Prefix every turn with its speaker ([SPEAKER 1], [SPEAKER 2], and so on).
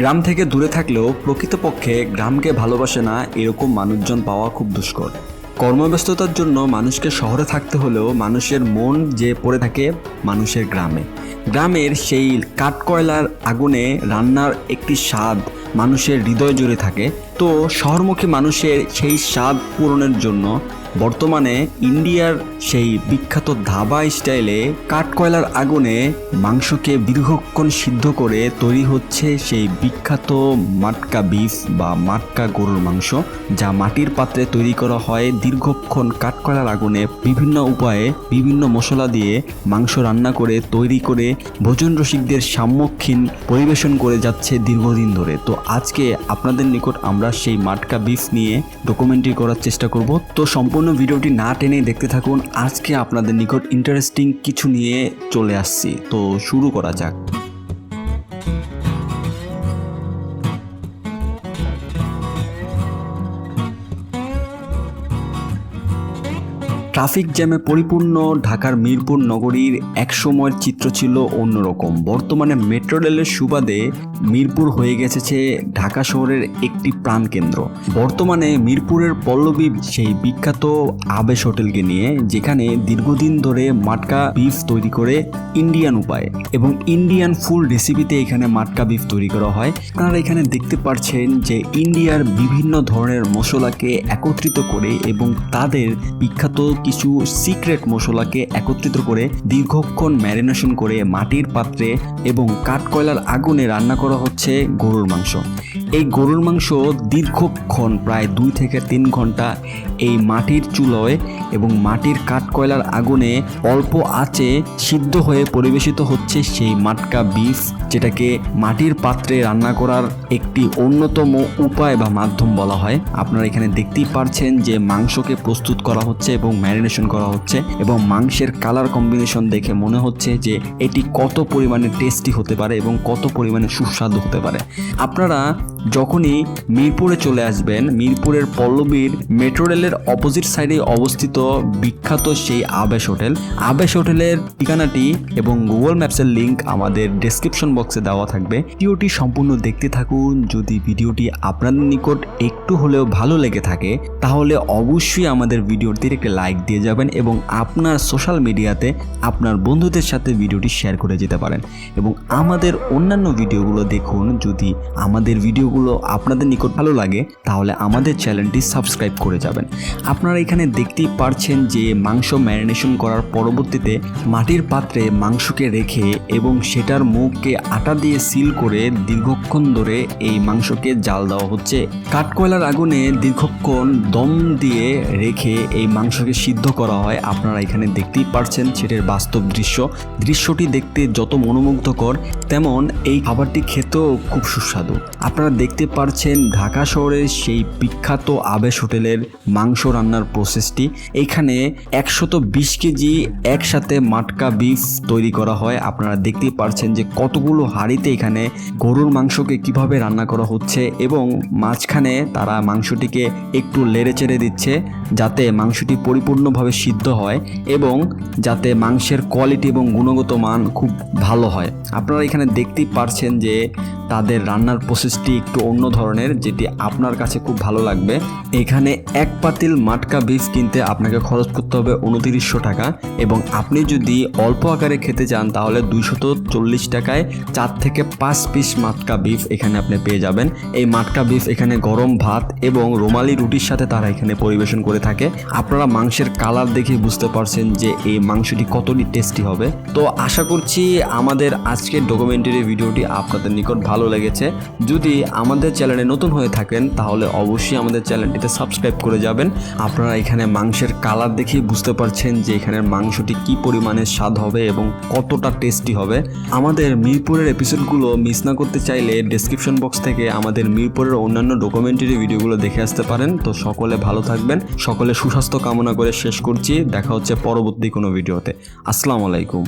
[SPEAKER 1] গ্রাম থেকে দূরে থাকলেও প্রকৃতপক্ষে গ্রামকে ভালোবাসে না এরকম মানুষজন পাওয়া খুব দুষ্কর। কর্মব্যস্ততার জন্য মানুষকে শহরে থাকতে হলেও মানুষের মন যে পড়ে থাকে মানুষের গ্রামে। গ্রামের সেই কাঠকয়লার আগুনে রান্নার একটি স্বাদ মানুষের হৃদয় জুড়ে থাকে। তো শহরমুখী মানুষের সেই স্বাদ পূরণের জন্য বর্তমানে ইন্ডিয়ার সেই বিখ্যাত ধাবা স্টাইলে কাঠকয়লার আগুনে মাংসকে দীর্ঘক্ষণ সিদ্ধ করে তৈরি হচ্ছে সেই বিখ্যাত মাটকা বিফ বা মাটকা গরুর মাংস, যা মাটির পাত্রে তৈরি করা হয় দীর্ঘক্ষণ কাঠকয়লার আগুনে বিভিন্ন উপায়ে বিভিন্ন মশলা দিয়ে মাংস রান্না করে তৈরি করে ভোজন রসিকদের সম্মুখীন পরিবেশন করে যাচ্ছে দীর্ঘদিন ধরে। তো আজকে আপনাদের নিকট আমরা সেই মাটকা বিফ নিয়ে ডকুমেন্টারি করার চেষ্টা করব। তো সম্পূর্ণ ভিডিওটি না টেনে দেখতে থাকুন। আজকে আপনাদের নিকট ইন্টারেস্টিং কিছু নিয়ে চলে আসছি। তো শুরু করা যাক। ট্রাফিক জ্যামে পরিপূর্ণ ঢাকার মিরপুর নগরীর একসময়ের চিত্র ছিল অন্যরকম। বর্তমানে মেট্রো রেলের সুবাদে মিরপুর হয়ে গেছে ঢাকা শহরের একটি প্রাণকেন্দ্র। বর্তমানে মিরপুরের পল্লবী সেই বিখ্যাত আবেশ হোটেলকে নিয়ে, যেখানে দীর্ঘদিন ধরে মাটকা বিফ তৈরি করে ইন্ডিয়ান উপায়ে এবং ইন্ডিয়ান ফুল রেসিপিতে এখানে মাটকা বিফ তৈরি করা হয়। আপনারা এখানে দেখতে পাচ্ছেন যে ইন্ডিয়ার বিভিন্ন ধরনের মশলাকে একত্রিত করে এবং তাদের বিখ্যাত কিছু সিক্রেট মশলাকে একত্রিত করে দীর্ঘক্ষণ ম্যারিনেশন করে মাটির পাত্রে এবং কাঠকয়লার আগুনে রান্না করা হচ্ছে গরুর মাংস। এই গরুর মাংস দীর্ঘক্ষণ প্রায় দুই থেকে তিন ঘণ্টা এই মাটির চুলোয় এবং মাটির কাঠকয়লার আগুনে অল্প আঁচে সিদ্ধ হয়ে পরিবেশিত হচ্ছে সেই মাটকা বিফ যেটাকে মাটির পাত্রে রান্না করার একটি অন্যতম উপায় বা মাধ্যম বলা হয়। আপনারা এখানে দেখতেই পারছেন যে মাংসকে প্রস্তুত করা হচ্ছে এবং ম্যারিনেশন করা হচ্ছে এবং মাংসের কালার কম্বিনেশন দেখে মনে হচ্ছে যে এটি কত পরিমাণে টেস্টি হতে পারে এবং কত পরিমাণে সুস্বাদু হতে পারে। আপনারা যখনই মিরপুরে চলে আসবেন, মিরপুরের পল্লবীর মেট্রো রেলের অপোজিট সাইডে অবস্থিত বিখ্যাত সেই আবেশ হোটেল। আবেশ হোটেলের ঠিকানাটি এবং গুগল ম্যাপসের লিংক আমাদের ডেসক্রিপশন বক্সে দেওয়া থাকবে। ভিডিওটি সম্পূর্ণ দেখতে থাকুন। যদি ভিডিওটি আপনাদের নিকট একটু হলেও ভালো লেগে থাকে, তাহলে অবশ্যই আমাদের ভিডিওটির একটি লাইক দিয়ে যাবেন এবং আপনার সোশ্যাল মিডিয়াতে আপনার বন্ধুদের সাথে ভিডিওটি শেয়ার করে যেতে পারেন। এবং আমাদের অন্যান্য ভিডিওগুলো দেখুন। যদি আমাদের ভিডিওগুলো আপনাদের নিকট ভালো লাগে, তাহলে আমাদের চ্যানেলটি সাবস্ক্রাইব করে যাবেন। আপনারা এখানে দেখতেই পারছেন যে মাংস ম্যারিনেশন করার পরবর্তীতে মাটির পাত্রে মাংসকে রেখে এবং সেটার মুখকে আটা দিয়ে সিল করে দীর্ঘক্ষণ ধরে এই মাংসকে জাল দেওয়া হচ্ছে। কাঠকয়লার আগুনে দীর্ঘক্ষণ দম দিয়ে রেখে এই মাংসকে সিদ্ধ করা হয়। আপনারা এখানে দেখতেই পারছেন সেটার বাস্তব দৃশ্য। দৃশ্যটি দেখতে যত মনোমুগ্ধকর, তেমন এই খাবারটি খেতেও খুব সুস্বাদু। আপনারা দেখতে পারছেন ঢাকা শহরের সেই বিখ্যাত আবেশ হোটেলের মাংস রান্নার প্রসেসটি। এখানে একশত বিশ কেজি একসাথে মাটকা বিফ তৈরি করা হয়। আপনারা দেখতেই পারছেন যে কতগুলো হাঁড়িতে এখানে গরুর মাংসকে কীভাবে রান্না করা হচ্ছে এবং মাঝখানে তারা মাংসটিকে একটু লেড়ে চেড়ে দিচ্ছে যাতে মাংসটি পরিপূর্ণভাবে সিদ্ধ হয় এবং যাতে মাংসের কোয়ালিটি এবং গুণগত মান খুব ভালো হয়। আপনারা এখানে দেখতেই পারছেন যে তাদের রান্নার প্রসেসটি একটু অন্য ধরনের, যেটি আপনার কাছে খুব ভালো লাগবে। এখানে এক পাতিল মাটকা বিফ কিনতে আপনাকে খরচ করতে হবে উনতিরিশশো টাকা এবং আপনি যদি অল্প আকারে খেতে চান, তাহলে দুইশত চল্লিশ টাকায় চার থেকে পাঁচ পিস মাটকা বিফ এখানে আপনি পেয়ে যাবেন। এই মাটকা বিফ এখানে গরম ভাত এবং রোমালি রুটির সাথে তারা এখানে পরিবেশন করে থাকে। আপনারা মাংসের কালার দেখে বুঝতে পারছেন যে এই মাংসটি কতটি টেস্টি হবে। তো আশা করছি আমাদের আজকের ডকুমেন্টারি ভিডিওটি আপনাদের নিকট ভালো লেগেছে। যদি আমাদের চ্যানেলে নতুন হয়ে থাকেন, তাহলে অবশ্যই আমাদের চ্যানেলটিতে সাবস্ক্রাইব করে যাবেন। আপনারা এখানে মাংসের কালার দেখেই বুঝতে পারছেন যে এখানের মাংসটি কি পরিমাণে স্বাদ হবে এবং কতটা টেস্টি হবে। আমাদের মিরপুরের এপিসোডগুলো মিস না করতে চাইলে ডেসক্রিপশন বক্স থেকে আমাদের মিরপুরের অন্যান্য ডকুমেন্টারি ভিডিওগুলো দেখে আসতে পারেন। তো সকলে ভালো থাকবেন, সকলে সুস্বাস্থ্য কামনা করে শেষ করছি। দেখা হচ্ছে পরবর্তী কোনো ভিডিওতে। আসসালামু আলাইকুম।